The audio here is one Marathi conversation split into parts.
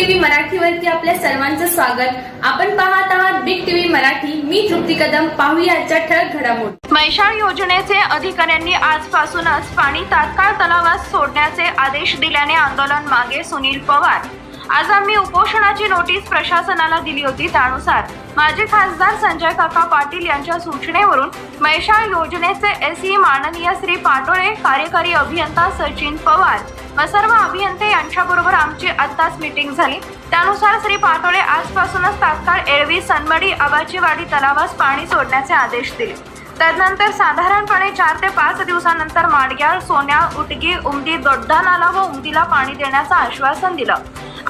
मराठीवरती आपल्या सर्वांचं स्वागत. आपण पाहत आहात बिग टीव्ही मराठी. मी तृप्ती कदम. पाहूयाच्या ठळक घडामोडी. मैशाळ योजनेचे अधिकाऱ्यांनी आजपासूनच पाणी तात्काळ तलावात सोडण्याचे आदेश दिल्याने आंदोलन मागे सुनील पवार. आज आम्ही उपोषणाची नोटीस प्रशासनाला दिली होती. त्यानुसार माजी खासदार संजय काका पाटील यांच्या सूचनेवरून मैशाळ योजनेचे एसई माननीय श्री पाटोळे कार्यकारी अभियंता सचिन पवार व सर्व अभियंते यांच्याबरोबर आमची आत्ताच मीटिंग झाली. त्यानुसार श्री पाटोळे आजपासूनच तात्काळ एरवी सनमडी आबाचीवाडी तलावास पाणी सोडण्याचे आदेश दिले. तदनंतर साधारणपणे चार ते पाच दिवसानंतर माडग्याळ सोन्या उटगी उमदी दोड्डा नाला व उमदीला पाणी देण्याचं आश्वासन दिलं.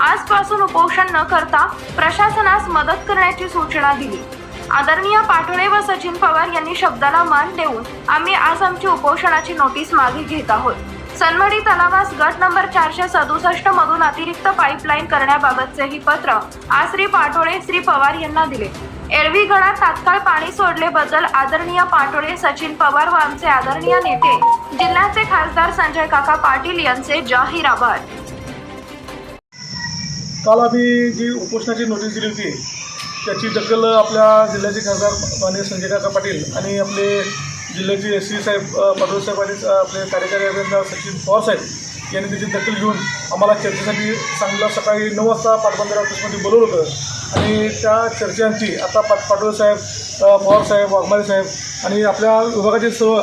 आजपासून उपोषण न करता प्रशासनास मदत करण्याची सूचना दिली. आदरणीय पाटोळे व सचिन पवार यांनी शब्दाला मान देऊन आम्ही आज आमची उपोषणाची नोटीस मागे घेत आहोत. सनमडी तलावास गट नंबर चारशे सदुसष्ट मधून अतिरिक्त पाईपलाईन करण्याबाबतचेही पत्र आज श्री पाटोळे श्री पवार यांना दिले. एरवी गडात तात्काळ पाणी सोडलेबद्दल आदरणीय पाटोळे सचिन पवार व आमचे आदरणीय नेते जिल्ह्याचे खासदार संजय काका पाटील यांचे जाहीर आभार. काल आम्ही जी उपोषणाची नोटीस दिली होती त्याची दखल आपल्या जिल्ह्याचे खासदार माननीय संजय काका पाटील आणि आपले जिल्ह्याचे एस सी साहेब अ, साहेब आणि आपले कार्यकारी अभियंता सचिन पवार साहेब यांनी त्याची दखल घेऊन आम्हाला चर्चेसाठी सांगलं सकाळी नऊ वाजता पाटबंधारे ऑफिसमध्ये बोलवलं होतं. आणि त्या चर्चांची आता पाट पाटोळे साहेब पवार साहेब वाघमारे साहेब आणि आपल्या विभागाचे सर्व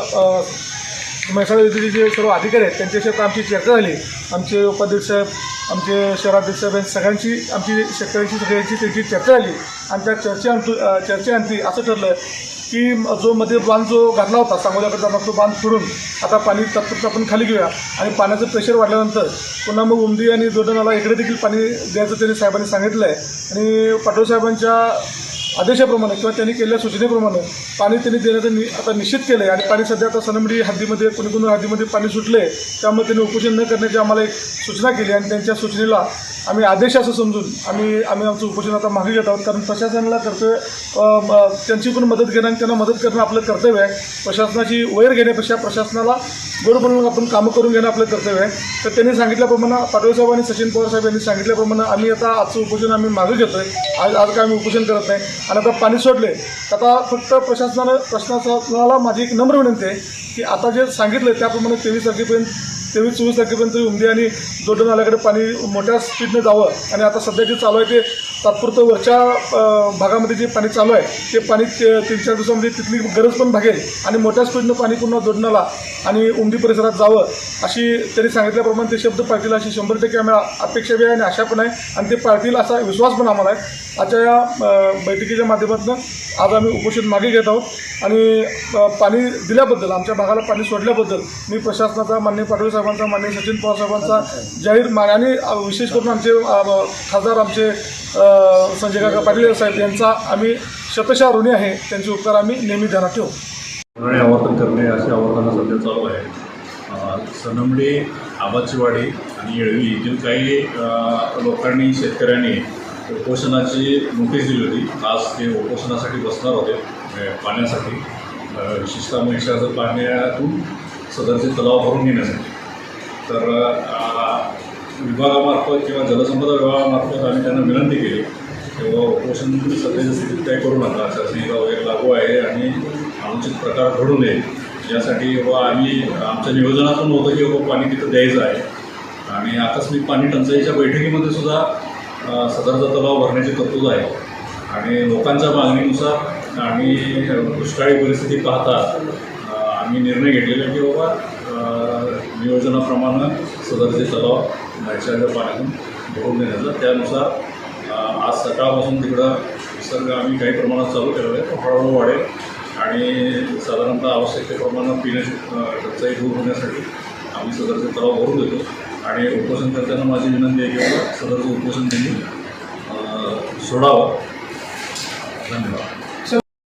मेहसाळ म्हैसाळ जे सर्व अधिकारी आहेत त्यांच्याशी आता आमची चर्चा झाली. आमचे उपाध्यक्ष साहेब आमचे शहराध्यक्ष साहेब सगळ्यांची आमची शेतकऱ्यांची सगळ्यांची त्यांची चर्चा झाली. आणि त्या चर्चेअंतू चर्चेअंती असं ठरलं की जो मध्ये बांध जो घातला होता सांगोल्याकडे जाणार तो बांध सोडून आता पाणी तत्पर्यंत आपण खाली घेऊया. आणि पाण्याचं प्रेशर वाढल्यानंतर पुन्हा मग उमदी आणि जोडणाला इकडे देखील पाणी द्यायचं त्यांनी साहेबांनी सांगितलं आहे आणि पाटोळ साहेबांच्या आदेशाप्रमाणे किंवा त्यांनी केलेल्या सूचनेप्रमाणे पाणी त्यांनी देण्याचं नि आता निश्चित केलं आहे. आणि पाणी सध्या आता सनमडी हद्दीमध्ये कोणी हद्दीमध्ये पाणी सुटले त्यामुळे त्यांनी उपोषण न करण्याची आम्हाला एक सूचना केली आणि त्यांच्या सूचनेला आम्ही आदेश असं समजून आम्ही आम्ही आमचं उपोषण आता मागे घेत आहोत. कारण प्रशासनाला कर्तव्य त्यांची पण मदत घेणं आणि त्यांना मदत करणं आपलं कर्तव्य आहे. प्रशासनाची वैर घेण्यापेक्षा प्रशासनाला गोड बनवून आपण कामं करून घेणं आपलं कर्तव्य आहे. तर त्यांनी सांगितल्याप्रमाणे पाटोळे साहेब आणि सचिन पवार साहेब यांनी सांगितल्याप्रमाणे आम्ही आता आजचं उपोषण आम्ही मागे घेतो आहे आज आज काय आम्ही उपोषण करत नाही. आणि आता पाणी सोडले. तर आता फक्त प्रशासनानं प्रशासनाला माझी एक नम्र विनंती आहे की आता जे सांगितलं त्याप्रमाणे तेवीस तारखेपर्यंत तेवीस चोवीस तारखेपर्यंत उमदी आणि दोडण नाल्याकडे पाणी मोठ्या स्पीडने जावं. आणि आता सध्या जे चालू आहे ते तात्पुरतं वरच्या भागामध्ये जे पाणी चालू आहे ते पाणी ते- तीन चार दिवसामध्ये तिथली गरज पण भागेल. आणि मोठ्या स्पीडनं पाणी पुन्हा दोडणाला आणि उमदी परिसरात जावं अशी त्यांनी सांगितल्याप्रमाणे ते शब्द पाळतील अशी शंभर टक्के आम्हाला अपेक्षा बी आहे आणि आशा पण आहे. आणि ते पाळतील असा विश्वास पण आम्हाला आहे. आजच्या या बैठकीच्या माध्यमातून आज आम्ही उपोषण मागे घेत आहोत. आणि पाणी दिल्याबद्दल आमच्या भागाला पाणी सोडल्याबद्दल मी प्रशासनाचा माननीय साहेब साहेबांचा माननीय सचिन पवार साहेबांचा जाहीर मान. आणि विशेष करून आमचे खासदार आमचे संजय काका पाटील साहेब यांचा आम्ही शतशा ऋणी आहे. त्यांचे उपकार आम्ही नेहमी ध्यानात ठेवू. पुराणे आवर्तन करणे असे आवर्तनं सध्या चालू आहे. सनमडे सनमडी आबाचीवाडी आणि येळवी येथील काही लोकांनी शेतकऱ्यांनी उपोषणाची नोटीस दिली होती. आज ते उपोषणासाठी बसणार होते पाण्यासाठी. विशेषतः म्हैशाचं पाण्यातून सदरचे तलाव भरून घेण्यासाठी. तर विभागामार्फत किंवा जलसंपदा विभागामार्फत आम्ही त्यांना विनंती केली. किंवा उपोषण सध्याच्या स्थितीत काही करू नका आचारसंहिता वगैरे लागू आहे आणि अनुचित प्रकार घडू नये. यासाठी बाबा आम्ही आमच्या नियोजनातून होतं की बाबा पाणी तिथं द्यायचं आहे. आणि आकस्मिक पाणी टंचाईच्या बैठकीमध्ये सुद्धा सदरचा तलाव भरण्याची तरतूद आहे. आणि लोकांच्या मागणीनुसार आम्ही दुष्काळी परिस्थिती पाहता आम्ही निर्णय घेतलेला की बाबा नियोजनाप्रमाणे सदरचे तलाव नैसर्गिक पाण्यातून भरून देण्याचा त्यानुसार आज सकाळपासून तिकडं विसर्ग आम्ही काही प्रमाणात चालू केलेला आहे. तो हळूहळू वाढेल. आणि साधारणतः आवश्यकतेप्रमाणे पिण्याची अ, टंचाई दूर होण्यासाठी आम्ही सदरचे तलाव भरून देतो. आणि उपोषण करताना माझी विनंती आहे की सदरचं उपोषण त्यांनी सोडावं. धन्यवाद.